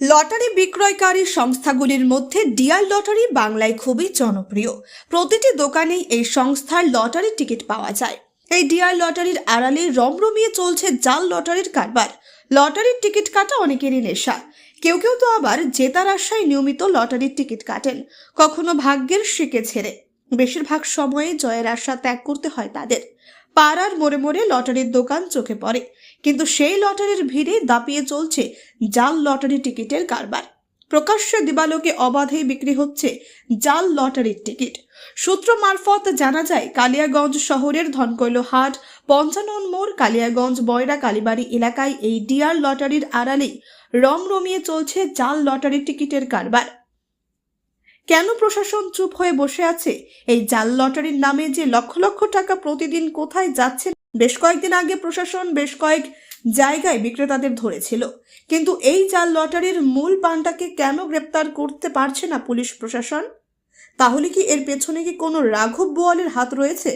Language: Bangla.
লটারি বিক্রয়কারী সংস্থাগুলির মধ্যে ডিয়ার লটারি বাংলায় খুবই জনপ্রিয়। প্রতিটি দোকানেই এই সংস্থার লটারি টিকিট পাওয়া যায়। এই ডিয়ার লটারির আড়ালে রমরমিয়ে চলছে জাল লটারির কারবার। লটারির টিকিট কাটা অনেকেরই নেশা। কেউ কেউ তো আবার জেতার আশায় নিয়মিত লটারির টিকিট কাটেন। কখনো ভাগ্যের শিকে ছেড়ে। বেশিরভাগ সময়ে জয়ের আশা ত্যাগ করতে হয় তাদের। পাড়ার মোড়ে মোড়ে লটারির দোকান চোখে পড়ে। কিন্তু সেই লটারির ভিড়ে দাপিয়ে চলছে জাল লটারি টিকিটের কারবার। প্রকাশ্যে দিবালোকে অবাধে বিক্রি হচ্ছে জাল লটারির টিকিট। সূত্র মারফত জানা যায়, কালিয়াগঞ্জ শহরের ধনকৈল হাট, পঞ্চানন মোড়, কালিয়াগঞ্জ, বয়রা, কালীবাড়ি এলাকায় এই ডিয়ার লটারির আড়ালেই রমরমিয়ে চলছে জাল লটারি টিকিটের কারবার। কেন প্রশাসন চুপ হয়ে বসে আছে? এই জাল লটারির নামে যে লক্ষ লক্ষ টাকা প্রতিদিন কোথায় যাচ্ছে, বেশ কয়েকদিন আগে প্রশাসন বেশ কয়েক জায়গায় বিক্রেতাদের ধরেছিল। কিন্তু এই জাল লটারির মূল পানটাকে কেন গ্রেপ্তার করতে পারছে না পুলিশ প্রশাসন? তাহলে কি এর পেছনে কি কোনো রাঘব বোয়ালের হাত রয়েছে?